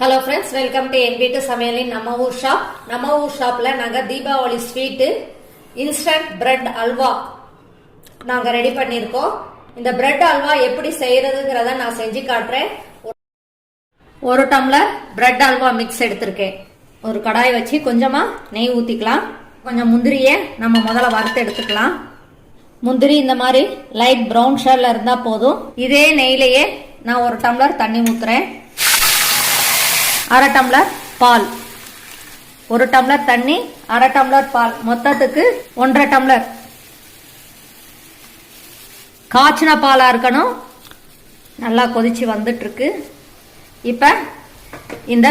Hello friends welcome to என் வீட்டு சமையலின் நம்ம ஊர் ஷாப் நம்ம ஊர் ஷாப்ல நாங்க Deepavali sweet instant bread halwa நாங்க ரெடி பண்ணியிருக்கோம். இந்த பிரெட் அல்வா எப்படி செய்யறதுங்கிறத நான் செஞ்சு காட்டுறேன். ஒரு டம்ளர் பிரெட் அல்வா மிக்ஸ் எடுத்திருக்கேன். ஒரு கடாய் வச்சு கொஞ்சமா நெய் ஊத்திக்கலாம். கொஞ்சம் முந்திரியை நம்ம முதல்ல வறுத்து எடுத்துக்கலாம். முந்திரி இந்த மாதிரி லைட் ப்ரௌன் ஷேட்ல இருந்தா போதும். இதே நெய்லயே நான் ஒரு டம்ளர் தண்ணி ஊத்துறேன். அரை டம்ளர் பால். ஒரு டம்ளர் தண்ணி அரை டம்ளர் பால். மொத்தத்துக்கு ஒன்றரை டம்ளர். காய்ச்சின பாலாக இருக்கணும். நல்லா கொதிச்சு வந்துட்டுருக்கு. இப்போ இந்த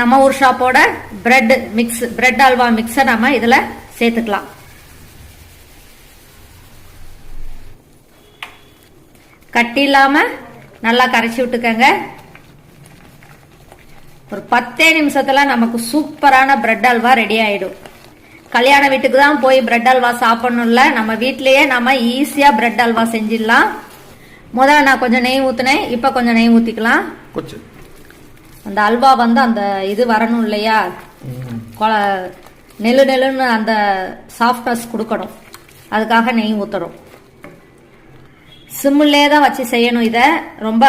நம்ம ஊர் ஷாப்போட பிரெட் மிக்ஸ் பிரெட் அல்வா மிக்ஸை நம்ம இதில் சேர்த்துக்கலாம். கட்டி இல்லாமல் நல்லா கரைச்சி விட்டுக்கங்க. ஒரு பத்தே நிமிஷத்துல நமக்கு சூப்பரான பிரெட் அல்வா ரெடி ஆயிடும். கல்யாண வீட்டுக்கு தான் போய் பிரெட் அல்வா சாப்பிடணும்ல நம்ம வீட்லயே நம்ம ஈஸியா பிரெட் அல்வா செஞ்சிடலாம். முதல்ல நான் கொஞ்சம் நெய் ஊத்துனேன் இப்ப கொஞ்சம் நெய் ஊத்திக்கலாம். கொச்சு அந்த அல்வா வந்து அந்த இது வரணும் இல்லையா? கொல நெல்லு நெல்லுன்னு அந்த சாஃப்ட்னஸ் கொடுக்கணும். அதுக்காக நெய் ஊற்றணும் சிம்மிலே தான் வச்சு செய்யணும் இதை. ரொம்ப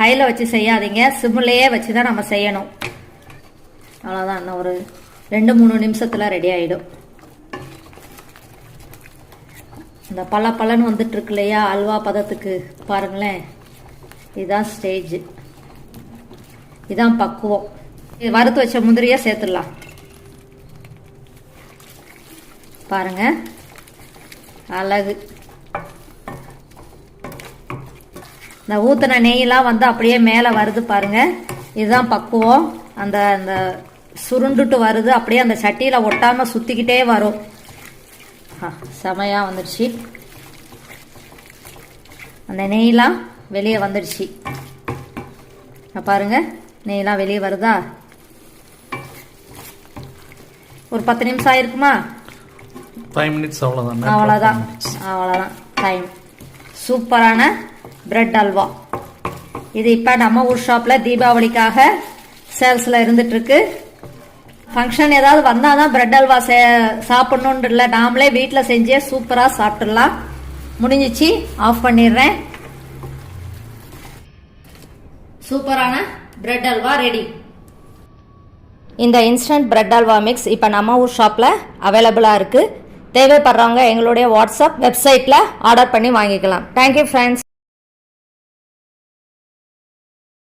ஹையில் வச்சு செய்யாதீங்க. சிம்மிலேயே வச்சு தான் நம்ம செய்யணும். அவ்வளோதான் இன்னும் ஒரு ரெண்டு மூணு நிமிஷத்தில் ரெடி ஆகிடும் இந்த பல பலன்னு வந்துட்டுருக்கு இல்லையா? அல்வா பதத்துக்கு பாருங்களேன். இதுதான் ஸ்டேஜ் இதான் பக்குவம். இது வறுத்து வச்ச முந்திரியை சேர்த்துடலாம். பாருங்க. அழகு. இந்த ஊத்தின நெய்யெலாம் வந்து அப்படியே மேலே வருது பாருங்க. இதுதான் பக்குவம். அந்த அந்த சுருண்டுட்டு வருது. அப்படியே அந்த சட்டியில் ஒட்டாம சுத்திக்கிட்டே வரும். ஆ, செமையா வந்துடுச்சு அந்த நெய்லாம் வெளியே வந்துடுச்சு இங்க பாருங்க நெய்லாம் வெளியே வருதா? ஒரு பத்து நிமிஷம் ஆயிருக்குமா? ஃபைவ் மினிட்ஸ் அவ்வளோதான் அவ்வளோதான் அவ்வளோதான் டைம் சூப்பரான பிரெட் அல்வா. இது இப்போ நம்ம ஊர் ஷாப்பில் தீபாவளிக்காக சேல்ஸில் இருந்துட்டு இருக்கு. ஃபங்க்ஷன் ஏதாவது வந்தால் தான் பிரெட் அல்வா சே சாப்பிட்ணுன்னு இல்லை நாமளே வீட்டில் செஞ்சே சூப்பராக சாப்பிட்றலாம் முடிஞ்சிச்சு. ஆஃப் பண்ணிடுறேன். சூப்பரான பிரெட் அல்வா ரெடி இந்த இன்ஸ்டன்ட் பிரெட் அல்வா மிக்ஸ் இப்போ நம்ம ஊர் ஷாப்பில் அவைலபிளாக இருக்குது தேவைப்படுறவங்க எங்களுடைய வாட்ஸ்அப் வெப்சைட்டில் ஆர்டர் பண்ணி வாங்கிக்கலாம். Thank you friends